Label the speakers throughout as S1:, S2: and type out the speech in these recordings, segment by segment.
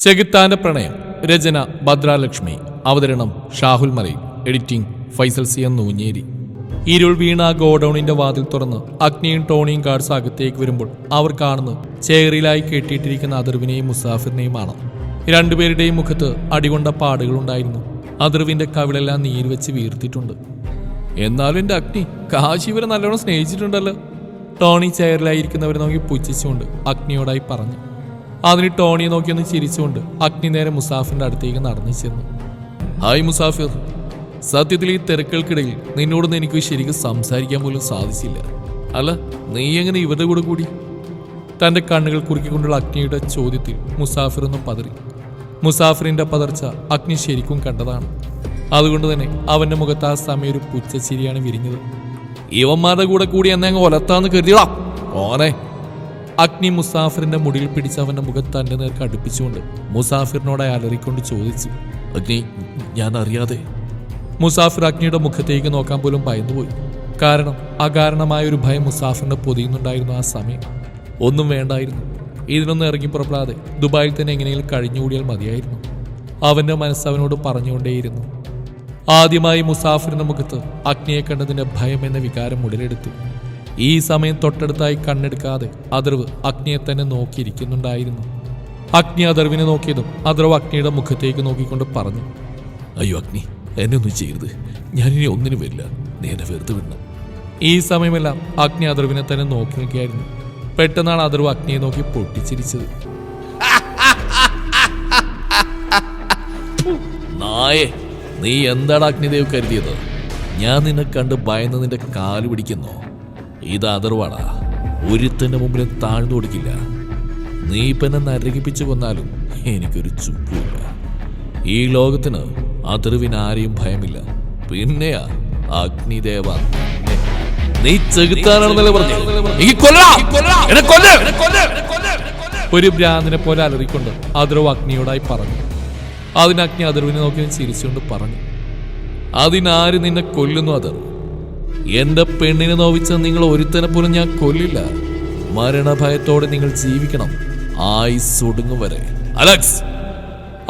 S1: ചെകുത്താന്റെ പ്രണയം രചന ഭദ്രാലക്ഷ്മി അവതരണം Shahul Malayil editing Faisal C M Noonjeri. ഇരുൾ വീണ ഗോഡൌണിന്റെ വാതിൽ തുറന്ന് അഗ്നിയും ടോണിയും കാർഡ്സ് അകത്തേക്ക് വരുമ്പോൾ അവർ കാണുന്നത് ചേറിലായി കെട്ടിയിട്ടിരിക്കുന്ന അതിർവിനെയും മുസാഫിറിനെയുമാണ്. രണ്ടുപേരുടെയും മുഖത്ത് അടികൊണ്ട പാടുകളുണ്ടായിരുന്നു. അതിർവിന്റെ കവിളെല്ലാം നീര് വെച്ച് വീർത്തിട്ടുണ്ട്. എന്നാലും എന്റെ അഗ്നി കാശി ഇവരെ നല്ലോണം സ്നേഹിച്ചിട്ടുണ്ടല്ലോ. ടോണി ചെയറിലായിരിക്കുന്നവരെ നോക്കി പുച്ഛിച്ചുകൊണ്ട് അഗ്നിയോടായി പറഞ്ഞു. അതിന് ടോണിയെ നോക്കിയൊന്ന് ചിരിച്ചുകൊണ്ട് അഗ്നി നേരെ മുസാഫിന്റെ അടുത്തേക്ക് നടന്നു ചെന്നു. ഹായ് മുസാഫിർ. സത്യത്തിൽ ഈ തിരക്കുകൾക്കിടയിൽ നിന്നോടൊന്നും എനിക്ക് ശരിക്കും സംസാരിക്കാൻ പോലും സാധിച്ചില്ല. അല്ല നീ എങ്ങനെ ഇവരുടെ കൂടെ കൂടി? തന്റെ കണ്ണുകൾ കുറുക്കിക്കൊണ്ടുള്ള അഗ്നിയുടെ ചോദ്യത്തിൽ മുസാഫിർ ഒന്ന് പതറി. മുസാഫിറിന്റെ പതർച്ച അഗ്നി ശരിക്കും കണ്ടതാണ്. അതുകൊണ്ട് തന്നെ അവന്റെ മുഖത്ത് ആ സമയം ഒരു പുച്ഛച്ചിരിയാണ് വിരിഞ്ഞത്. ഇവന്മാരുടെ കൂടെ കൂടി എന്നെ അങ്ങ് ഒലത്താന്ന് കരുതിയടാ. ഓനെ അഗ്നി മുസാഫിറിന്റെ മുടിയിൽ പിടിച്ച് അവന്റെ മുഖത്ത് തന്റെ നേർക്ക് അടുപ്പിച്ചുകൊണ്ട് മുസാഫിറിനോട് അലറിക്കൊണ്ട് ചോദിച്ചു അഗ്നി ഞാൻ അറിയാതെ. മുസാഫിർ അഗ്നിയുടെ മുഖത്തേക്ക് നോക്കാൻ പോലും ഭയന്നുപോയി. കാരണം അകാരണമായ ഒരു ഭയം മുസാഫിറിനെ പൊതിയുന്നുണ്ടായിരുന്നു ആ സമയം. ഒന്നും വേണ്ടായിരുന്നു. ഇതിനൊന്നും ഇറങ്ങി പുറപ്പെടാതെ ദുബായിൽ തന്നെ എങ്ങനെയെങ്കിലും കഴിഞ്ഞുകൂടിയാൽ മതിയായിരുന്നു. അവന്റെ മനസ്സവനോട് പറഞ്ഞുകൊണ്ടേയിരുന്നു. ആദ്യമായി മുസാഫിറിന്റെ മുഖത്ത് അഗ്നിയെ കണ്ടതിന്റെ ഭയം എന്ന വികാരം ഉടലെടുത്തു. ഈ സമയം തൊട്ടടുത്തായി കണ്ണെടുക്കാതെ അതിർവ് അഗ്നിയെ തന്നെ നോക്കിയിരിക്കുന്നുണ്ടായിരുന്നു. അഗ്നി അതിർവിനെ നോക്കിയതും അതിർവ് അഗ്നിയുടെ മുഖത്തേക്ക് നോക്കിക്കൊണ്ട് പറഞ്ഞു അയ്യോ അഗ്നി എന്നെ ഒന്നും ചെയ്യരുത്. ഞാനിനി ഒന്നിനും വരില്ല. നീ എന്നെ വെറുതെ വിടണം. ഈ സമയമെല്ലാം അഗ്നി അതിർവിനെ തന്നെ നോക്കി നിൽക്കുകയായിരുന്നു. പെട്ടെന്നാണ് അതിർവ് അഗ്നിയെ നോക്കി പൊട്ടിച്ചിരിച്ചത്. നായേ നീ എന്താണ് അഗ്നിദേവ് കരുതിയത്? ഞാൻ നിന്നെ കണ്ട് ഭയന്ന് നിന്റെ കാൽ പിടിക്കുന്നോ. ഇത് അതർവാടാ. ഒരുത്തന്റെ മുമ്പിൽ താഴ്ന്നു കൊടുക്കില്ല. നീ ഇപ്പൊ എന്നെ നരകിപ്പിച്ചു കൊന്നാലും എനിക്കൊരു ചുക്കുമില്ല ഈ ലോകത്തിന് അതിർവിന് ആരെയും ഭയമില്ല. പിന്നെയാ അഗ്നിദേവ. നീ! ഒരു ഭ്രാന്തിനെ പോലെ അലറിക്കൊണ്ട് അതിർവ് അഗ്നിയോടായി പറഞ്ഞു. അതിന് അഗ്നി അതിർവിനെ നോക്കി ചിരിച്ചുകൊണ്ട് പറഞ്ഞു. അതിനാര് നിന്നെ കൊല്ലുന്നു അതർ? എന്റെ പെണ്ണിനെ നോവിച്ച നിങ്ങൾ ഒരുത്തനെ പോലും ഞാൻ കൊല്ലില്ല. മരണഭയത്തോടെ നിങ്ങൾ ജീവിക്കണം. ആയി ഒടുങ്ങും വരെ. അലക്സ്!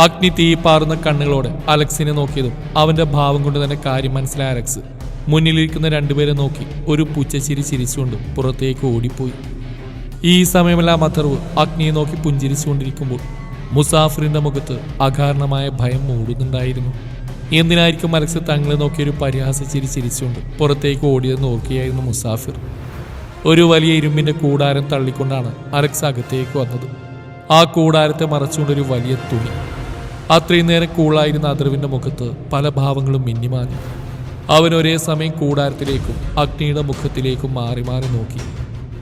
S1: അഗ്നി തീ പാറുന്ന കണ്ണുകളോടെ അലക്സിനെ നോക്കിയതും അവന്റെ ഭാവം കൊണ്ട് തന്നെ കാര്യം മനസ്സിലായ അലക്സ് മുന്നിലിരിക്കുന്ന രണ്ടുപേരെ നോക്കി ഒരു പുച്ചച്ചിരി ചിരിച്ചുകൊണ്ട് പുറത്തേക്ക് ഓടിപ്പോയി. ഈ സമയമെല്ലാം അഥർവ് അഗ്നിയെ നോക്കി പുഞ്ചിരിച്ചുകൊണ്ടിരിക്കുമ്പോൾ മുസാഫറിന്റെ മുഖത്ത് അകാരണമായ ഭയം മൂടുന്നുണ്ടായിരുന്നു. എന്തിനായിരിക്കും അലക്സ് തങ്ങളെ നോക്കി ഒരു പരിഹാസ ചിരി ചിരിച്ചുകൊണ്ട് പുറത്തേക്ക് ഓടിയെന്ന് ഓർക്കുകയായിരുന്നു മുസാഫിർ. ഒരു വലിയ ഇരുമ്പിന്റെ കൂടാരം തള്ളിക്കൊണ്ടാണ് അലക്സ് അകത്തേക്ക് വന്നത്. ആ കൂടാരത്തെ മറച്ചുകൊണ്ടൊരു വലിയ തുണി. അത്രയും നേരം കൂളായിരുന്ന അതിർവിന്റെ മുഖത്ത് പല ഭാവങ്ങളും മിന്നിമാങ്ങി അവൻ ഒരേ സമയം കൂടാരത്തിലേക്കും അഗ്നിയുടെ മുഖത്തിലേക്കും മാറി മാറി നോക്കി.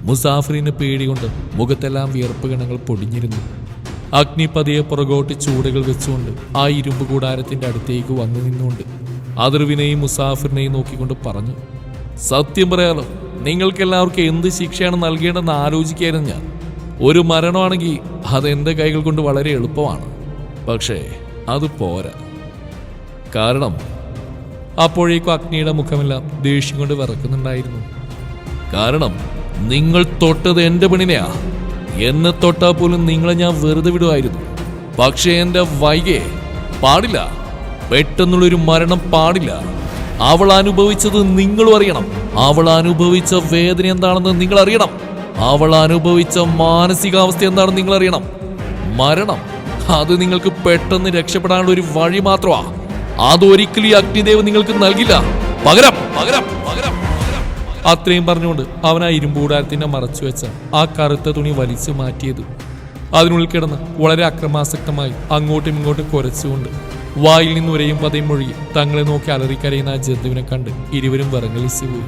S1: മുസാഫറിന് പേടികൊണ്ട് മുഖത്തെല്ലാം വിയർപ്പ് ഗണങ്ങൾ പൊടിഞ്ഞിരുന്നു. അഗ്നി പതിയെ പുറകോട്ട് ചൂടുകൾ വെച്ചുകൊണ്ട് ആ ഇരുമ്പ് കൂടാരത്തിന്റെ അടുത്തേക്ക് വന്നു നിന്നുകൊണ്ട് അതിർവിനെയും മുസാഫിറിനെയും നോക്കിക്കൊണ്ട് പറഞ്ഞു സത്യം പറയാലോ നിങ്ങൾക്കെല്ലാവർക്കും എന്ത് ശിക്ഷയാണ് നൽകേണ്ടതെന്ന് ആലോചിക്കായിരുന്നു ഞാൻ. ഒരു മരണമാണെങ്കിൽ എന്റെ കൈകൾ കൊണ്ട് വളരെ എളുപ്പമാണ്. പക്ഷേ അത് പോരാ. കാരണം അപ്പോഴേക്കും അഗ്നിയുടെ മുഖമെല്ലാം ദേഷ്യം കൊണ്ട് വിറക്കുന്നുണ്ടായിരുന്നു. കാരണം നിങ്ങൾ തൊട്ടത് എന്റെ പെണ്ണിനെയാ. എന്നെ തൊട്ടാൽ പോലും നിങ്ങളെ ഞാൻ വെറുതെ വിടുമായിരുന്നു പക്ഷേ എന്റെ വൈകെ പാടില്ല. പെട്ടെന്നുള്ളൊരു മരണം പാടില്ല. അവൾ അനുഭവിച്ചത് നിങ്ങളും അറിയണം. അവൾ അനുഭവിച്ച വേദന എന്താണെന്ന് നിങ്ങൾ അറിയണം. അവൾ അനുഭവിച്ച മാനസികാവസ്ഥ എന്താണെന്ന് നിങ്ങൾ അറിയണം. മരണം അത് നിങ്ങൾക്ക് പെട്ടെന്ന് രക്ഷപ്പെടാനുള്ള ഒരു വഴി മാത്രമാ. അതൊരിക്കലും ഈ അഗ്നിദേവ് നിങ്ങൾക്ക് നൽകില്ല. പകരം പകരം. അത്രയും പറഞ്ഞുകൊണ്ട് അവൻ ആ ഇരുമ്പൂടാരത്തിന്റെ മറച്ചു വെച്ച ആ കറുത്ത തുണി വലിച്ചു മാറ്റിയത്. അതിനുള്ളിൽ കിടന്ന് വളരെ അക്രമാസക്തമായി അങ്ങോട്ടും ഇങ്ങോട്ടും കുരച്ചുകൊണ്ട് വായിൽ നിന്ന് ഒരേയും പതയും മൊഴി തങ്ങളെ നോക്കി അലറിക്കരയുന്ന ആ ജന്തുവിനെ കണ്ട് ഇരുവരും വിറങ്ങലിച്ചു പോയി.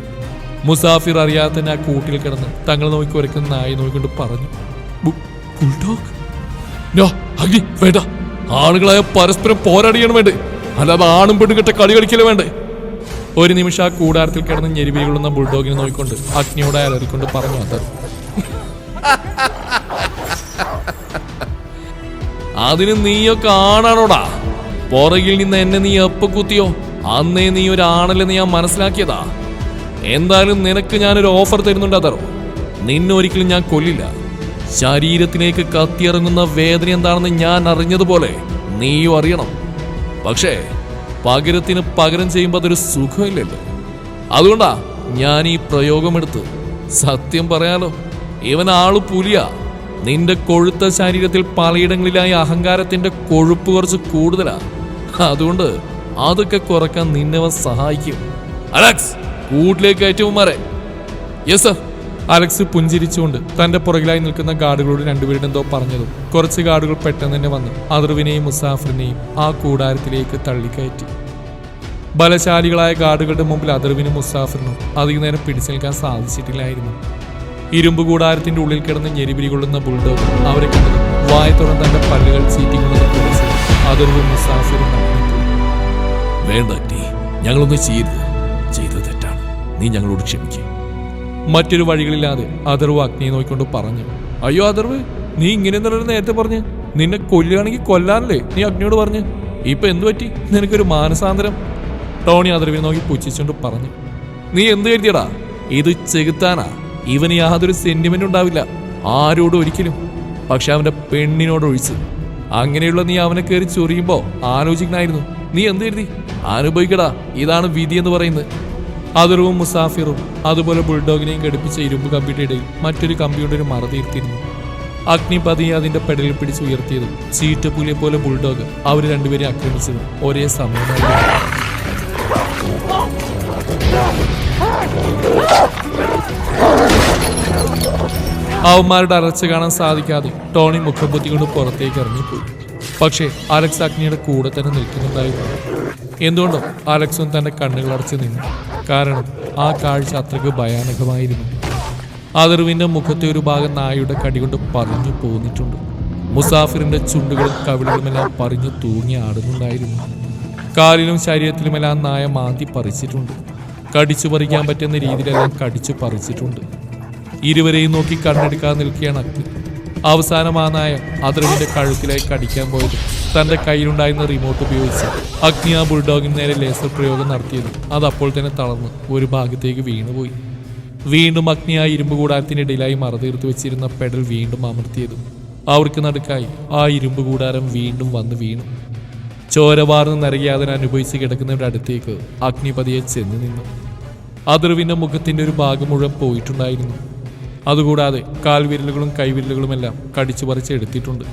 S1: മുസാഫിർ അറിയാതെ തന്നെ ആ കൂട്ടിൽ കിടന്ന് തങ്ങളെ നോക്കി കുരക്കുന്ന നായി നോക്കിക്കൊണ്ട് പറഞ്ഞു ആളുകളായ പരസ്പരം പോരാടിയാണ് വേണ്ടേ അല്ലാതെ ആണും പെണ്ണും കെട്ട കളി കളിക്കലേ വേണ്ടേ ഒരു നിമിഷം ആ കൂടാരത്തിൽ കിടന്ന് ഞെരുവിരി കൊള്ളുന്ന ബുൾഡോഗിനെ നോക്കിക്കൊണ്ട് അഗ്നിയോടെ അലറിക്കൊണ്ട് പറഞ്ഞു അത്. അതിന് നീയൊക്കെ ആണാണോടാ പുറകിൽ നിന്ന് എന്നെ നീ എപ്പ കുത്തിയോ അന്നേ നീ ഒരു ആണല്ലെന്ന് ഞാൻ മനസ്സിലാക്കിയതാ. എന്തായാലും നിനക്ക് ഞാനൊരു ഓഫർ തരുന്നുണ്ട് അതറോ നിന്നെ ഒരിക്കലും ഞാൻ കൊല്ലില്ല. ശരീരത്തിലേക്ക് കത്തിയിറങ്ങുന്ന വേദന എന്താണെന്ന് ഞാൻ അറിഞ്ഞതുപോലെ നീയും അറിയണം. പക്ഷേ പകരത്തിന് പകരം ചെയ്യുമ്പോൾ അതൊരു സുഖമില്ലല്ലോ. അതുകൊണ്ടാ ഞാൻ ഈ പ്രയോഗമെടുത്ത് സത്യം പറയാലോ ഇവൻ ആൾ പുലിയാ. നിന്റെ കൊഴുത്ത ശരീരത്തിൽ പലയിടങ്ങളിലായി അഹങ്കാരത്തിന്റെ കൊഴുപ്പ് കുറച്ച് കൂടുതലാ. അതുകൊണ്ട് അതൊക്കെ കുറയ്ക്കാൻ നിന്നവൻ സഹായിക്കും. അലക്സ് കൂട്ടിലേക്ക് കയറ്റുമാരെ യെസ് സർ അലക്സ് പുഞ്ചിരിച്ചുകൊണ്ട് തന്റെ പുറകിലായി നിൽക്കുന്ന ഗാർഡുകളോട് രണ്ടുപേരുടെ എന്തോ പറഞ്ഞതും കുറച്ച് ഗാർഡുകൾ പെട്ടെന്ന് തന്നെ വന്ന് അതിർവിനെയും മുസാഫറിനെയും ആ കൂടാരത്തിലേക്ക് തള്ളിക്കയറ്റി. ബലശാലികളായ ഗാർഡുകളുടെ മുമ്പിൽ അതിർവിനും മുസാഫറിനും അധികം നേരം പിടിച്ചു നിൽക്കാൻ സാധിച്ചിട്ടില്ലായിരുന്നു. ഇരുമ്പ് കൂടാരത്തിന്റെ ഉള്ളിൽ കിടന്ന് ഞെരിപിരി കൊള്ളുന്ന ബുൾഡോഗ് അവരെ കണ്ടത് വായ തുറന്ന് തന്റെ പല്ലുകൾ ചീറ്റിക്കുന്നതും പിടിച്ച് അതിർവും മുസാഫിറും
S2: വേണ്ട ഞങ്ങളൊന്ന് ചെയ്യരുത്. ചെയ്തത് തെറ്റാണ്. നീ ഞങ്ങളോട് ക്ഷമിക്കും.
S1: മറ്റൊരു വഴികളില്ലാതെ അതർവ് അഗ്നിയെ നോക്കിക്കൊണ്ട് പറഞ്ഞു അയ്യോ അതർവ് നീ ഇങ്ങനെ നേരത്തെ പറഞ്ഞു? നിന്നെ കൊല്ലുകയാണെങ്കിൽ കൊല്ലാനല്ലേ നീ അഗ്നിയോട് പറഞ്ഞു? ഇപ്പൊ എന്തു പറ്റി? നിനക്കൊരു മാനസാന്തരം. ടോണി അതർവിനെ നോക്കി പുച്ഛിച്ചുകൊണ്ട് പറഞ്ഞു നീ എന്ത് കരുതിയടാ? ഇത് ചെകുത്താനാ. ഇവന് യാതൊരു സെന്റിമെന്റ് ഉണ്ടാവില്ല. ആരോടും ഒരിക്കലും. പക്ഷെ അവന്റെ പെണ്ണിനോട് ഒഴിച്ച്. അങ്ങനെയുള്ള നീ അവനെ കയറി ചൊറിയുമ്പോ ആലോചിക്കണായിരുന്നു. നീ എന്ത് കരുതി? അനുഭവിക്കടാ. ഇതാണ് വിധി എന്ന് പറയുന്നത്. അതിർവും മുസാഫിറും അതുപോലെ ബുൾഡോഗിനെയും ഘടിപ്പിച്ച ഇരുമ്പ് കമ്പിയുടെ മറ്റൊരു കമ്പിയുടെ ഒരു മറ തീർത്തിരുന്നു. അഗ്നി പതിയെ അതിന്റെ പെടലിൽ പിടിച്ച് ഉയർത്തിയതും ചീറ്റപ്പുലിയെ പോലെ ബുൾഡോഗ് അവർ രണ്ടുപേരെ ആക്രമിച്ചതും ഒരേ സമയമായിരുന്നു. അവന്മാരുടെ അറച്ച് കാണാൻ സാധിക്കാതെ ടോണി മുഖം പൊത്തിക്കൊണ്ട് പുറത്തേക്ക് ഇറങ്ങിപ്പോയി. പക്ഷേ അലക്സ് അഗ്നിയുടെ കൂടെ തന്നെ നിൽക്കുന്നുണ്ടായിരുന്നു. എന്തുകൊണ്ടും അലക്സും തന്റെ കണ്ണുകൾ അടച്ചു നിന്നു. കാരണം ആ കാഴ്ച അത്രയ്ക്ക് ഭയാനകമായിരുന്നു. അതിർവിന്റെ മുഖത്തെ ഒരു ഭാഗം നായയുടെ കടികൊണ്ട് പറഞ്ഞു പോന്നിട്ടുണ്ട്. മുസാഫിറിന്റെ ചുണ്ടുകളും കവിളുകളുമെല്ലാം പറഞ്ഞു തൂങ്ങി ആടുന്നുണ്ടായിരുന്നു. കാലിലും ശരീരത്തിലുമെല്ലാം നായ മാന്തി പറിച്ചിട്ടുണ്ട്. കടിച്ചു പറിക്കാൻ പറ്റുന്ന രീതിയിലെല്ലാം കടിച്ചു പറിച്ചിട്ടുണ്ട്. ഇരുവരെയും നോക്കി കണ്ണെടുക്കാതെ നിൽക്കുകയാണ് അഗ്നി അവസാനം ആ നായ അതിർവിന്റെ കഴുത്തിലായി കടിക്കാൻ പോയത്. തന്റെ കയ്യിലുണ്ടായിരുന്ന റിമോട്ട് ഉപയോഗിച്ച് അഗ്നി ആ ബുൾഡോഗിന് നേരെ ലേസർ പ്രയോഗം നടത്തിയത്. അത് അപ്പോൾ തന്നെ തളർന്ന്. ഒരു ഭാഗത്തേക്ക് വീണുപോയി. വീണ്ടും അഗ്നി ആ ഇരുമ്പ് കൂടാരത്തിനിടയിലായി മറതീർത്ത് വെച്ചിരുന്ന പെഡൽ വീണ്ടും അമർത്തിയതും. അവർക്ക് നടുക്കായി ആ ഇരുമ്പ് കൂടാരം വീണ്ടും വന്ന് വീണു. ചോരവാർന്ന് നരകിയാതന അനുഭവിച്ച് കിടക്കുന്നവരുടെ അടുത്തേക്ക് അഗ്നിപതിയെ ചെന്ന് നിന്നു. അതിർവിന്റെ മുഖത്തിന്റെ ഒരു ഭാഗം മുഴുവൻ പോയിട്ടുണ്ടായിരുന്നു. അതുകൂടാതെ കാൽവിരലുകളും കൈവിരലുകളുമെല്ലാം കടിച്ചു പറിച്ച് എടുത്തിട്ടുണ്ട്.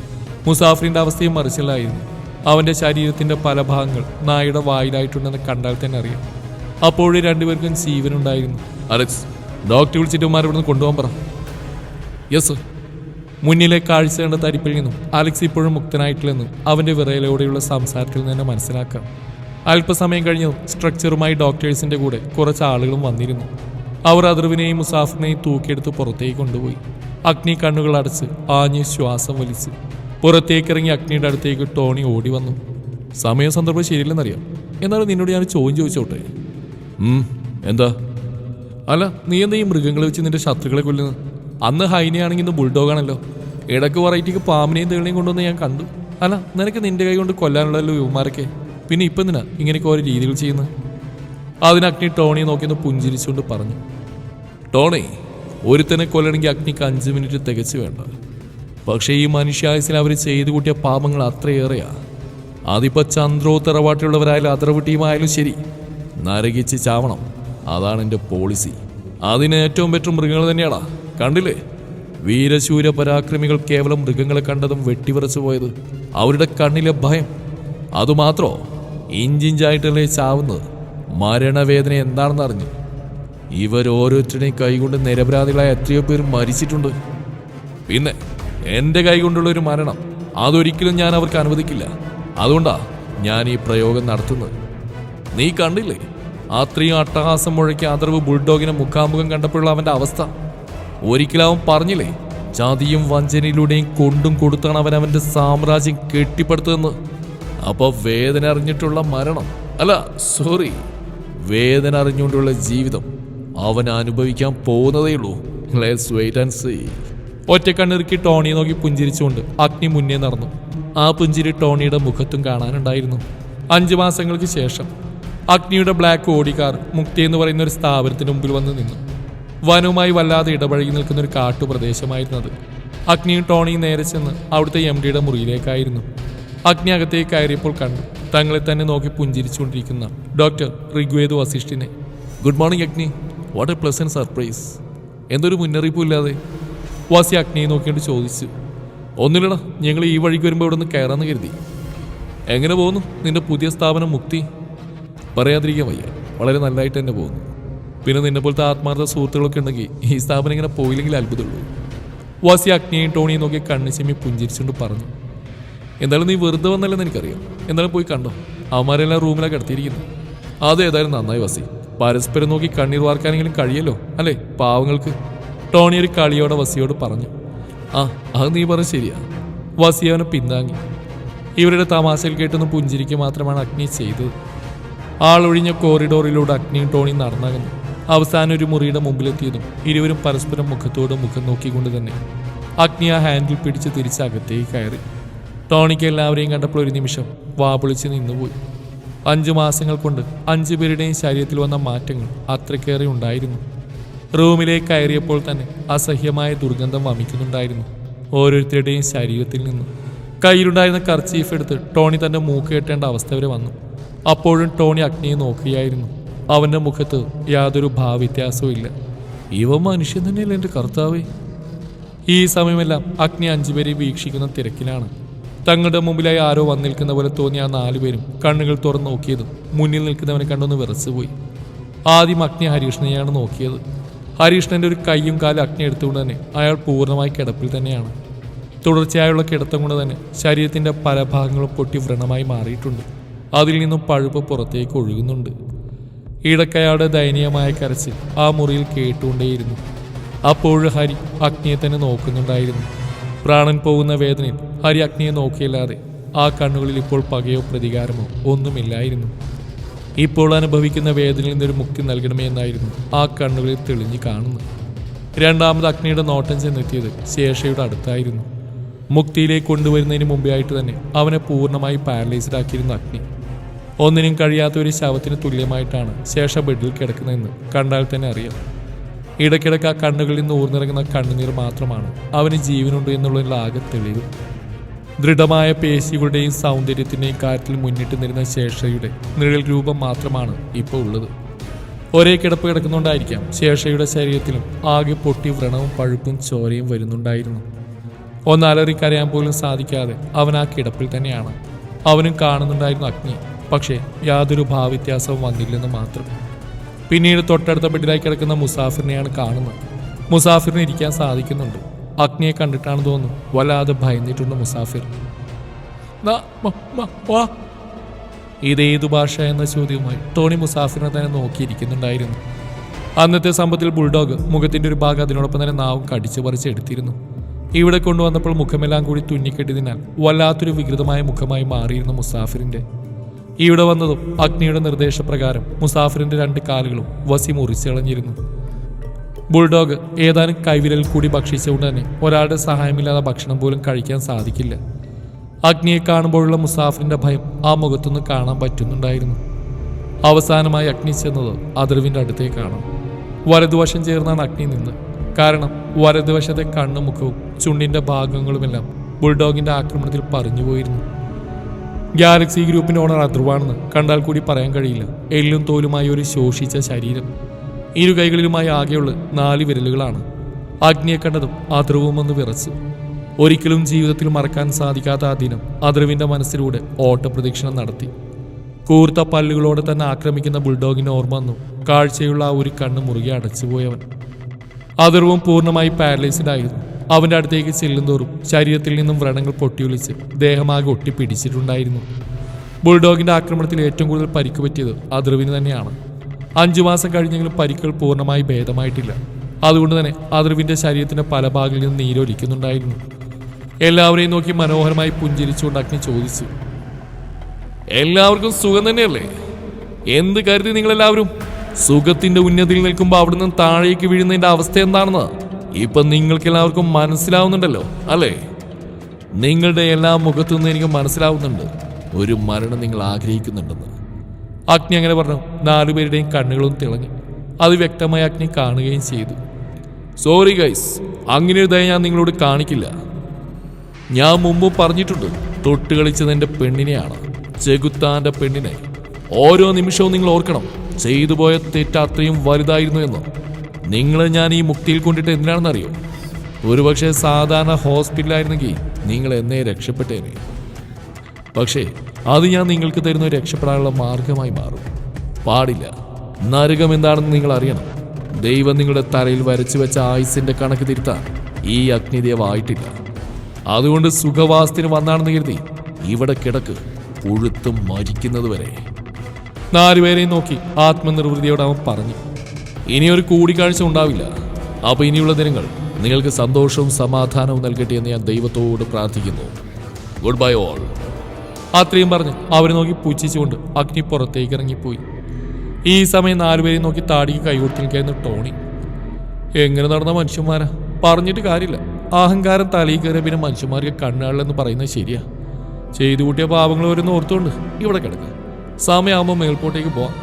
S1: മുസാഫറിന്റെ അവസ്ഥയും മറിച്ചിലായിരുന്നു. അവന്റെ ശരീരത്തിന്റെ പല ഭാഗങ്ങൾ നായുടെ വായിലായിട്ടുണ്ടെന്ന് കണ്ടാൽ തന്നെ അറിയാം. അപ്പോഴേ രണ്ടുപേർക്കും ജീവനുണ്ടായിരുന്നു. അലക്സ് ഡോക്ടർ വിളിച്ചിട്ട് ഉമാർ ഇവിടുന്ന് കൊണ്ടുപോകാൻ പറ. യെസ് മുന്നിലെ കാഴ്ച കണ്ട തരിപ്പിൽ നിന്നും അലക്സ് ഇപ്പോഴും മുക്തനായിട്ടില്ലെന്നും അവന്റെ വിറയലോടെയുള്ള സംസാരത്തിൽ നിന്ന് മനസ്സിലാക്കാം. അല്പസമയം കഴിഞ്ഞു സ്ട്രക്ചറുമായി ഡോക്ടേഴ്സിന്റെ കൂടെ കുറച്ച് ആളുകളും വന്നിരുന്നു. അവർ അതിർവിനെയും മുസാഫിനെയും തൂക്കിയെടുത്ത് പുറത്തേക്ക് കൊണ്ടുപോയി. അഗ്നി കണ്ണുകൾ അടച്ച് ആഞ്ഞ് ശ്വാസം വലിച്ച്. പുറത്തേക്കിറങ്ങി അഗ്നിയുടെ അടുത്തേക്ക് ടോണി ഓടി വന്നു. സമയ സന്ദർഭം ശരിയില്ലെന്നറിയാം. എന്നാലും നിന്നോട് ഞാൻ ചോദ്യം ചോദിച്ചോട്ടെ?
S2: എന്താ?
S1: അല്ല നീ എന്താ ഈ മൃഗങ്ങളെ വെച്ച് നിന്റെ ശത്രുക്കളെ കൊല്ലുന്നത് അന്ന് ഹൈനയാണെങ്കിൽ ഇന്ന് ബുൾഡോഗാണല്ലോ ഇടയ്ക്ക് വെറൈറ്റിക്ക് പാമ്പിനെയും തേളിനെയും കൊണ്ടുവന്ന് ഞാൻ കണ്ടു. അല്ല നിനക്ക് നിന്റെ കൈ കൊണ്ട് കൊല്ലാനുള്ളല്ലോ യുവമാരൊക്കെ പിന്നെ ഇപ്പം എന്തിനാ ഇങ്ങനെയൊക്കെ ഓരോ രീതികൾ ചെയ്യുന്നത് അതിന് അഗ്നി ടോണിയെ നോക്കിയൊന്ന് പുഞ്ചിരിച്ചുകൊണ്ട് പറഞ്ഞു. ടോണി ഒരുത്തനെ കൊല്ലണമെങ്കിൽ അഗ്നിക്ക് അഞ്ച് മിനിറ്റ് തികച്ചു വേണ്ട. പക്ഷേ ഈ മനുഷ്യായുസിൽ അവർ ചെയ്തു കൂട്ടിയ പാപങ്ങൾ അത്രയേറെയാ. അതിപ്പോ ചന്ദ്രോ തറവാട്ടിലുള്ളവരായാലും ടീമായാലും ശരി. നരകിച്ച് ചാവണം. അതാണ് എന്റെ പോളിസി. അതിന് ഏറ്റവും ബെറ്റർ മൃഗങ്ങൾ തന്നെയാടാ. കണ്ടില്ലേ? വീരശൂര പരാക്രമികൾ കേവലം മൃഗങ്ങളെ കണ്ടതും വെട്ടിവിറച്ചു പോയത് അവരുടെ കണ്ണിലെ ഭയം. അതുമാത്രോ? ഇഞ്ചിഞ്ചായിട്ടല്ലേ ചാവുന്നത്? മരണവേദന എന്താണെന്ന് അറിഞ്ഞു ഇവരോരോരുത്തരുടെയും കൈകൊണ്ട് നിരപരാധികളായ എത്രയോ പേർ മരിച്ചിട്ടുണ്ട്. പിന്നെ എന്റെ കൈകൊണ്ടുള്ള ഒരു മരണം അതൊരിക്കലും ഞാൻ അവർക്ക് അനുവദിക്കില്ല. അതുകൊണ്ടാ ഞാൻ ഈ പ്രയോഗം നടത്തുന്നത്. നീ കണ്ടില്ലേ? അത്രയും അട്ടഹാസം മുഴക്കി അതർവ് ബുൾഡോഗിനെ മുഖാമുഖം കണ്ടപ്പോഴുള്ള അവന്റെ അവസ്ഥ. ഒരിക്കലും പറഞ്ഞില്ലേ? ജാതിയും വഞ്ചനയിലൂടെയും കൊണ്ടും കൊടുത്താണ് അവൻ അവന്റെ സാമ്രാജ്യം കെട്ടിപ്പടുത്തതെന്ന്. അപ്പോൾ വേദന അറിഞ്ഞിട്ടുള്ള മരണം. അല്ല സോറി വേദന അറിഞ്ഞുകൊണ്ടുള്ള ജീവിതം. അവൻ അനുഭവിക്കാൻ പോകുന്നതേയുള്ളൂ. ലെറ്റ്സ് വെയിറ്റ് ആൻഡ് സീ ഒറ്റ ടോണി നോക്കി പുഞ്ചിരിച്ചുകൊണ്ട് അഗ്നി മുന്നേ നടന്നു. ആ പുഞ്ചിരി ടോണിയുടെ മുഖത്തും കാണാനുണ്ടായിരുന്നു. അഞ്ചു മാസങ്ങൾക്ക് ശേഷം അഗ്നിയുടെ ബ്ലാക്ക് ഓടിക്കാർ കാർ മുക്തി എന്ന് പറയുന്ന ഒരു സ്ഥാപനത്തിന് മുമ്പിൽ വന്ന് നിന്നു. വനവുമായി വല്ലാതെ ഇടപഴകി നിൽക്കുന്ന ഒരു കാട്ടുപ്രദേശമായിരുന്നത്.
S3: അഗ്നിയും ടോണിയും നേരെ ചെന്ന് അവിടുത്തെ എം ഡിയുടെ മുറിയിലേക്കായിരുന്നു. അഗ്നി അകത്തേക്ക് കയറിയപ്പോൾ കണ്ടു തങ്ങളെ തന്നെ നോക്കി പുഞ്ചിരിച്ചുകൊണ്ടിരിക്കുന്ന doctor Rigved വസിഷ്ഠിനെ.
S1: Good morning Agni. What a pleasant surprise എന്തൊരു മുന്നറിയിപ്പും ഇല്ലാതെ
S3: വാസി അഗ്നിയെ നോക്കിയിട്ട് ചോദിച്ചു.
S1: ഒന്നുമില്ലടാ ഞങ്ങൾ ഈ വഴിക്ക് വരുമ്പോൾ ഇവിടെ നിന്ന് കയറാന്ന് കരുതി. എങ്ങനെ പോകുന്നു? നിന്റെ പുതിയ സ്ഥാപനം മുക്തി? പറയാതിരിക്കാൻ വയ്യ. വളരെ നല്ലതായിട്ട് തന്നെ പോകുന്നു. പിന്നെ നിന്നെ പോലത്തെ ആത്മാർത്ഥ സുഹൃത്തുക്കളൊക്കെ ഉണ്ടെങ്കിൽ ഈ സ്ഥാപനം ഇങ്ങനെ പോയില്ലെങ്കിൽ അത്ഭുതമുള്ളൂ.
S3: വാസി അഗ്നിയെയും ടോണിയും നോക്കി കണ്ണു ചെമ്മി പുഞ്ചിരിച്ചുകൊണ്ട് പറഞ്ഞു.
S1: എന്തായാലും നീ വെറുതെ വന്നല്ലെന്ന് എനിക്കറിയാം. എന്തായാലും പോയി കണ്ടോ? അവന്മാരെല്ലാം റൂമിലാണ് കിടത്തിയിരിക്കുന്നു അത് ഏതായാലും നന്നായി വസി. പരസ്പരം നോക്കി കണ്ണീർ വാർക്കാനെങ്കിലും കഴിയല്ലോ അല്ലേ? പാവങ്ങൾക്ക്.
S3: ടോണി ഒരു കളിയോടെ വസിയോട് പറഞ്ഞു
S1: ആ അത് നീ പറഞ്ഞ ശരിയാ.
S3: വസി അവനെ പിന്താങ്ങി. ഇവരുടെ തമാശയിൽ കേട്ടൊന്ന് പുഞ്ചിരിക്കുക മാത്രമാണ് അഗ്നി ചെയ്തത്. ആളൊഴിഞ്ഞ കോറിഡോറിലൂടെ അഗ്നിയും ടോണിയും നടന്നകന്നു. അവസാനം ഒരു മുറിയുടെ മുമ്പിലെത്തിയതും ഇരുവരും പരസ്പരം മുഖത്തോട് മുഖം നോക്കിക്കൊണ്ട് തന്നെ അഗ്നി ആ ഹാൻഡിൽ പിടിച്ച് തിരിച്ച് അകത്തേക്ക് കയറി. ടോണിക്ക് എല്ലാവരെയും കണ്ടപ്പോൾ ഒരു നിമിഷം വാപൊളിച്ച് നിന്നുപോയി. അഞ്ചു മാസങ്ങൾ കൊണ്ട് അഞ്ചു പേരുടെയും ശരീരത്തിൽ വന്ന മാറ്റങ്ങൾ അത്രയ്ക്കേറെ ഉണ്ടായിരുന്നു. റൂമിലേക്ക് കയറിയപ്പോൾ തന്നെ അസഹ്യമായ ദുർഗന്ധം വമിക്കുന്നുണ്ടായിരുന്നു ഓരോരുത്തരുടെയും ശരീരത്തിൽ നിന്ന്. കയ്യിലുണ്ടായിരുന്ന കർച്ചീഫ് എടുത്ത് ടോണി തന്റെ മൂക്ക് കെട്ടേണ്ട അവസ്ഥ വരെ വന്നു. അപ്പോഴും ടോണി അഗ്നിയെ നോക്കുകയായിരുന്നു. അവന്റെ മുഖത്ത് യാതൊരു ഭാവവ്യത്യാസവും ഇല്ല.
S1: ഇവ മനുഷ്യൻ തന്നെയല്ലേ എന്റെ കർത്താവേ?
S3: ഈ സമയമെല്ലാം അഗ്നി അഞ്ചുപേരെ വീക്ഷിക്കുന്ന തിരക്കിലാണ്. തങ്ങളുടെ മുമ്പിലായി ആരോ വന്നിരിക്കുന്ന പോലെ തോന്നിയ ആ നാലുപേരും കണ്ണുകൾ തുറന്നു നോക്കിയതും മുന്നിൽ നിൽക്കുന്നവനെ കണ്ടൊന്ന് വിറച്ചുപോയി. ആദ്യം അഗ്നി ഹരീഷ്ണനെയാണ് നോക്കിയത്. ഹരീഷ്ണന്റെ ഒരു കൈയും കാലും അഗ്നി എടുത്തുകൊണ്ട് തന്നെ അയാൾ പൂർണമായി കിടപ്പിൽ തന്നെയാണ്. തുടർച്ചയായുള്ള കിടത്തം കൊണ്ട് തന്നെ ശരീരത്തിന്റെ പല ഭാഗങ്ങളും പൊട്ടി വ്രണമായി മാറിയിട്ടുണ്ട്. അതിൽ നിന്നും പഴുപ്പ് പുറത്തേക്ക് ഒഴുകുന്നുണ്ട്. ഇടക്കയാളുടെ ദയനീയമായ കരച്ചിൽ ആ മുറിയിൽ കേട്ടുകൊണ്ടേയിരുന്നു. അപ്പോഴും ഹരി അഗ്നിയെ തന്നെ നോക്കുന്നുണ്ടായിരുന്നു. പ്രാണൻ പോകുന്ന വേദനയിൽ ഹരി അഗ്നിയെ നോക്കിയല്ലാതെ ആ കണ്ണുകളിൽ ഇപ്പോൾ പകയോ പ്രതികാരമോ ഒന്നുമില്ലായിരുന്നു. ഇപ്പോൾ അനുഭവിക്കുന്ന വേദനയിൽ നിന്നൊരു മുക്തി നൽകണമേ എന്നായിരുന്നു ആ കണ്ണുകളിൽ തെളിഞ്ഞു കാണുന്നത്. രണ്ടാമത് അഗ്നിയുടെ നോട്ടം ചെന്നെത്തിയത് ശേഷയുടെ അടുത്തായിരുന്നു. മുക്തിയിലേക്ക് കൊണ്ടുവരുന്നതിന് മുമ്പേ ആയിട്ട് തന്നെ അവനെ പൂർണമായി പാരലൈസ്ഡ് ആക്കിയിരുന്ന അഗ്നി. ഒന്നിനും കഴിയാത്ത ഒരു ശവത്തിന് തുല്യമായിട്ടാണ് ശേഷ ബെഡിൽ കിടക്കുന്നതെന്ന് കണ്ടാൽ തന്നെ അറിയാം. ഇടയ്ക്കിടയ്ക്ക് ആ കണ്ണുകളിൽ നിന്ന് ഊർന്നിറങ്ങുന്ന കണ്ണുനീർ മാത്രമാണ് അവന് ജീവനുണ്ട് എന്നുള്ളതിൽ ആകെ തെളിവ്. ദൃഢമായ പേശികളുടെയും സൗന്ദര്യത്തിന്റെയും കാര്യത്തിൽ മുന്നിട്ട് നിരുന്ന ശേഷയുടെ നിഴൽ രൂപം മാത്രമാണ് ഇപ്പോൾ ഉള്ളത്. ഒരേ കിടപ്പ് കിടക്കുന്നുണ്ടായിരിക്കാം ശേഷയുടെ ശരീരത്തിലും ആകെ പൊട്ടി വ്രണവും പഴുപ്പും ചോരയും വരുന്നുണ്ടായിരുന്നു. ഒന്നാലറിക്കറിയാൻ പോലും സാധിക്കാതെ അവൻ ആ കിടപ്പിൽ തന്നെയാണ്. അവനും കാണുന്നുണ്ടായിരുന്നു അഗ്നി പക്ഷേ യാതൊരു ഭാവവ്യത്യാസവും വന്നില്ലെന്ന് മാത്രം. പിന്നീട് തൊട്ടടുത്ത ബെഡിലായി കിടക്കുന്ന മുസാഫിറിനെയാണ് കാണുന്നത്. മുസാഫിറിന് ഇരിക്കാൻ സാധിക്കുന്നുണ്ട്. അഗ്നിയെ കണ്ടിട്ടാണ് തോന്നുന്നു. വല്ലാതെ ഭയന്നിട്ടുണ്ട് മുസാഫിർ. ഇതേതു ഭാഷ എന്ന ചോദ്യവുമായി ടോണി മുസാഫിറിനെ തന്നെ നോക്കിയിരിക്കുന്നുണ്ടായിരുന്നു. അന്നത്തെ സംഭവത്തിൽ ബുൾഡോഗ് മുഖത്തിന്റെ ഒരു ഭാഗം അതിനോടൊപ്പം തന്നെ നാവും കടിച്ചു പറിച്ച് എടുത്തിരുന്നു. ഇവിടെ കൊണ്ടുവന്നപ്പോൾ മുഖമെല്ലാം കൂടി തുന്നിക്കെട്ടിയതിനാൽ വല്ലാത്തൊരു വികൃതമായ മുഖമായി മാറിയിരുന്ന മുസാഫിറിന്റെ. ഇവിടെ വന്നതും അഗ്നിയുടെ നിർദ്ദേശപ്രകാരം മുസാഫിറിന്റെ രണ്ട് കാലുകളും വസി മുറിച്ചളഞ്ഞിരുന്നു ബുൾഡോഗ് ഏതാനും കൈവിരൽ കൂടി ഭക്ഷിച്ചുകൊണ്ട് തന്നെ ഒരാളുടെ സഹായമില്ലാതെ ഭക്ഷണം പോലും കഴിക്കാൻ സാധിക്കില്ല. അഗ്നിയെ കാണുമ്പോഴുള്ള മുസാഫിറിന്റെ ഭയം ആ മുഖത്തുനിന്ന് കാണാൻ പറ്റുന്നുണ്ടായിരുന്നു. അവസാനമായി അഗ്നി ചെന്നത് അതിർവിന്റെ അടുത്തേക്കാണ്. വലതുവശം ചേർന്നാണ് അഗ്നി നിന്ന്. കാരണം വലതുവശത്തെ കണ്ണും മുഖവും ചുണ്ടിന്റെ ഭാഗങ്ങളുമെല്ലാം ബുൾഡോഗിന്റെ ആക്രമണത്തിൽ പറഞ്ഞുപോയിരുന്നു ഗാലക്സി ഗ്രൂപ്പിന്റെ ഓണർ അതിർവാണെന്ന് കണ്ടാൽ കൂടി പറയാൻ കഴിയില്ല. എല്ലും തോലുമായി ഒരു ശോഷിച്ച ശരീരം. ഇരു കൈകളിലുമായി ആകെയുള്ള നാല് വിരലുകളാണ്. അഗ്നിയെ കണ്ടതും അധ്രുവും ഒന്ന് വിറച്ചു. ഒരിക്കലും ജീവിതത്തിൽ മറക്കാൻ സാധിക്കാത്ത ആ ദിനം അധ്രുവിന്റെ മനസ്സിലൂടെ ഓട്ടപ്രദക്ഷിണം നടത്തി. കൂർത്ത പല്ലുകളോടെ തന്നെ ആക്രമിക്കുന്ന ബുൾഡോഗിന് ഓർമ്മ വന്നു. കാഴ്ചയുള്ള ആ ഒരു കണ്ണ് മുറുകെ അടച്ചുപോയവൻ. അതിർവും പൂർണമായി പാരലൈസ്ഡ് ആയിരുന്നു. അവന്റെ അടുത്തേക്ക് ചെല്ലുന്തോറും ശരീരത്തിൽ നിന്നും വ്രണങ്ങൾ പൊട്ടിയൊലിച്ച് ദേഹമാകെ ഒട്ടിപ്പിടിച്ചിട്ടുണ്ടായിരുന്നു. ബുൾഡോഗിന്റെ ആക്രമണത്തിൽ ഏറ്റവും കൂടുതൽ പരിക്ക് പറ്റിയത് അതിർവിന് തന്നെയാണ്. അഞ്ചു മാസം കഴിഞ്ഞെങ്കിലും പരിക്കൾ പൂർണമായി ഭേദമായിട്ടില്ല. അതുകൊണ്ട് തന്നെ അതിർവിന്റെ ശരീരത്തിന്റെ പല ഭാഗങ്ങളിൽ നിന്ന് നീരൊലിക്കുന്നുണ്ടായിരുന്നു എല്ലാവരെയും നോക്കി മനോഹരമായി പുഞ്ചിരിച്ചുകൊണ്ട് അഗ്നി ചോദിച്ചു.
S1: എല്ലാവർക്കും സുഖം തന്നെയല്ലേ? എന്ത് കരുതി നിങ്ങളെല്ലാവരും? സുഖത്തിന്റെ ഉന്നതിയിൽ നിൽക്കുമ്പോൾ അവിടുന്ന് താഴേക്ക് വീഴുന്നതിന്റെ അവസ്ഥ എന്താണെന്ന് ഇപ്പൊ നിങ്ങൾക്ക് എല്ലാവർക്കും മനസ്സിലാവുന്നുണ്ടല്ലോ അല്ലേ? നിങ്ങളുടെ എല്ലാ മുഖത്തു നിന്ന് എനിക്ക് മനസ്സിലാവുന്നുണ്ട്. ഒരു മരണം നിങ്ങൾ ആഗ്രഹിക്കുന്നുണ്ടെന്ന്.
S3: അഗ്നി അങ്ങനെ പറഞ്ഞു. നാലുപേരുടെയും കണ്ണുകളും തിളങ്ങി. അത് വ്യക്തമായി അഗ്നി കാണുകയും ചെയ്തു. സോറി ഗൈസ് അങ്ങനെ ഒരു ദയ ഞാൻ നിങ്ങളോട് കാണിക്കില്ല. ഞാൻ മുമ്പ് പറഞ്ഞിട്ടുണ്ട് തൊട്ട് കളിച്ചത് എന്റെ പെണ്ണിനെയാണ് ചെകുത്താന്റെ പെണ്ണിനെ. ഓരോ നിമിഷവും നിങ്ങൾ ഓർക്കണം ചെയ്തു പോയ തെറ്റ് അത്രയും വലുതായിരുന്നു എന്ന്. നിങ്ങളെ ഞാൻ ഈ മുക്തിയിൽ കൊണ്ടിട്ട് എന്തിനാണെന്നറിയോ? ഒരുപക്ഷെ സാധാരണ ഹോസ്പിറ്റലായിരുന്നെങ്കിൽ നിങ്ങൾ എന്നേ രക്ഷപ്പെട്ടേനെ. പക്ഷേ അത് ഞാൻ നിങ്ങൾക്ക് തരുന്ന രക്ഷപ്പെടാനുള്ള മാർഗമായി മാറും. പാടില്ല. നരകം എന്താണെന്ന് നിങ്ങൾ അറിയണം. ദൈവം നിങ്ങളുടെ തലയിൽ വരച്ചു വെച്ച ആയുസിന്റെ കണക്ക് തിരുത്താൻ ഈ അഗ്നിദേവായിട്ടില്ല അതുകൊണ്ട് സുഖവാസത്തിന് വന്നാണെന്ന് കരുതി ഇവിടെ കിടക്ക് ഉഴുത്തും മരിക്കുന്നത് വരെ. നാലുപേരെയും നോക്കി ആത്മനിർവൃതിയോട് അവൻ പറഞ്ഞു. ഇനിയൊരു കൂടിക്കാഴ്ച ഉണ്ടാവില്ല. അപ്പൊ ഇനിയുള്ള ദിനങ്ങൾ നിങ്ങൾക്ക് സന്തോഷവും സമാധാനവും നൽകട്ടെ എന്ന് ഞാൻ ദൈവത്തോട് പ്രാർത്ഥിക്കുന്നു. ഗുഡ് ബൈ ഓൾ അത്രയും പറഞ്ഞ് അവരെ നോക്കി പുച്ഛിച്ചുകൊണ്ട് അഗ്നി പുറത്തേക്ക് ഇറങ്ങിപ്പോയി ഈ സമയം നാലുപേരെയും നോക്കി താടിക്ക് കൈകൊടുത്ത് നിൽക്കായിരുന്നു ടോണി. എങ്ങനെ നടന്ന മനുഷ്യന്മാരാ? പറഞ്ഞിട്ട് കാര്യമില്ല. അഹങ്കാരം തലയിൽ കയറിയ പിന്നെ മനുഷ്യന്മാർക്ക് കണ്ണുകളിലെന്ന് പറയുന്നത് ശരിയാ. ചെയ്തു കൂട്ടിയ പാപങ്ങൾ വരുന്ന ഓർത്തുകൊണ്ട് ഇവിടെ കിടക്കുക സമയമാകുമ്പോൾ മേൽപോട്ടേക്ക് പോവാം.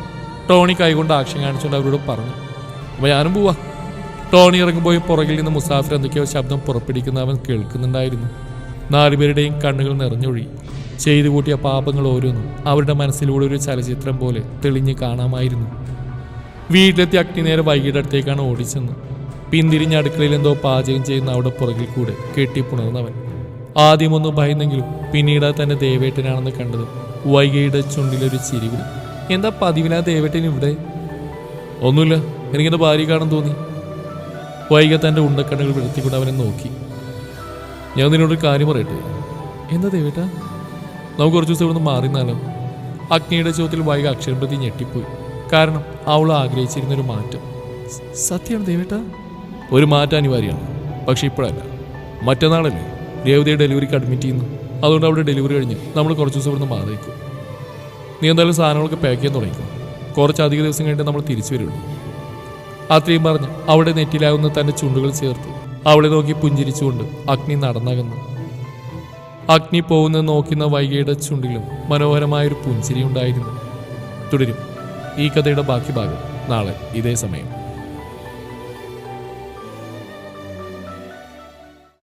S3: ടോണി കൈകൊണ്ട് ആക്ഷൻ കാണിച്ചുകൊണ്ട് അവരോട് പറഞ്ഞു അപ്പോൾ ഞാനും പോവാ. ടോണി ഇറങ്ങുമ്പോൾ പുറകിൽ നിന്ന് മുസാഫിർ എന്തൊക്കെയോ ശബ്ദം പുറപ്പെടുവിക്കുന്ന അവൻ കേൾക്കുന്നുണ്ടായിരുന്നു. നാലുപേരുടെയും കണ്ണുകൾ നിറഞ്ഞൊഴി ചെയ്തു കൂട്ടിയ പാപങ്ങൾ ഓരോന്നും അവരുടെ മനസ്സിലൂടെ ഒരു ചലച്ചിത്രം പോലെ തെളിഞ്ഞ് കാണാമായിരുന്നു. വീട്ടിലെത്തി അഗ്നി നേരെ വൈകിട്ട് അടുത്തേക്കാണ് ഓടിച്ചെന്ന്. പിന്തിരിഞ്ഞ അടുക്കളയിൽ എന്തോ പാചകം ചെയ്യുന്ന അവിടെ പുറകിൽ കൂടെ കെട്ടിപ്പുണർന്നവൻ ആദ്യമൊന്ന് ഭയന്നെങ്കിലും പിന്നീട് തന്നെ ദേവേട്ടനാണെന്ന് കണ്ടത് വൈകിയുടെ ചുണ്ടിലൊരു ചിരിവിൽ എന്താ പതിവിനാ ദേവേട്ടൻ ഇവിടെ? ഒന്നുമില്ല. എനിക്കെന്ത് ഭാര്യ കാണാൻ തോന്നി. വൈകി തന്റെ ഉണ്ടക്കണ്ണുകൾ വിടത്തിക്കൊണ്ട് അവനെ നോക്കി. ഞാൻ നിന്നോടൊരു കാര്യം പറയട്ടെ? എന്താ ദേവേട്ടാ? നമുക്ക് കുറച്ച് ദിവസം ഇവിടുന്ന് മാറിന്നാലോ അഗ്നിയുടെ ചോദ്യത്തിൽ വൈകി അക്ഷരം പ്രതി ഞെട്ടിപ്പോയി. കാരണം അവൾ ആഗ്രഹിച്ചിരുന്ന ഒരു മാറ്റം. സത്യമാണ് ദേവേട്ട? ഒരു മാറ്റം അനിവാര്യമാണ്. പക്ഷെ ഇപ്പോഴല്ല. മറ്റന്നാളല്ലേ? രേവതിയെ ഡെലിവറിക്ക് അഡ്മിറ്റ് ചെയ്യുന്നു. അതുകൊണ്ട് അവിടെ ഡെലിവറി കഴിഞ്ഞ് നമ്മൾ കുറച്ച് ദിവസം ഇവിടുന്ന് മാറിയേക്കും. നീ എന്തായാലും സാധനങ്ങളൊക്കെ പാക്ക് ചെയ്യാൻ തുടങ്ങിക്കും. കുറച്ച് അധിക ദിവസം കഴിഞ്ഞിട്ട് നമ്മൾ തിരിച്ചു വരുള്ളൂ. അത്രയും പറഞ്ഞ് അവിടെ നെറ്റിലാവുന്ന തന്റെ ചുണ്ടുകൾ ചേർത്ത് അവളെ നോക്കി പുഞ്ചിരിച്ചുകൊണ്ട് അഗ്നി നടന്നകന്നു. അഗ്നി പോകുന്നത് നോക്കുന്ന വൈകിയുടെ ചുണ്ടിലും മനോഹരമായൊരു പുഞ്ചിരി ഉണ്ടായിരുന്നു തുടരും. ഈ കഥയുടെ ബാക്കി ഭാഗം നാളെ ഇതേ സമയം.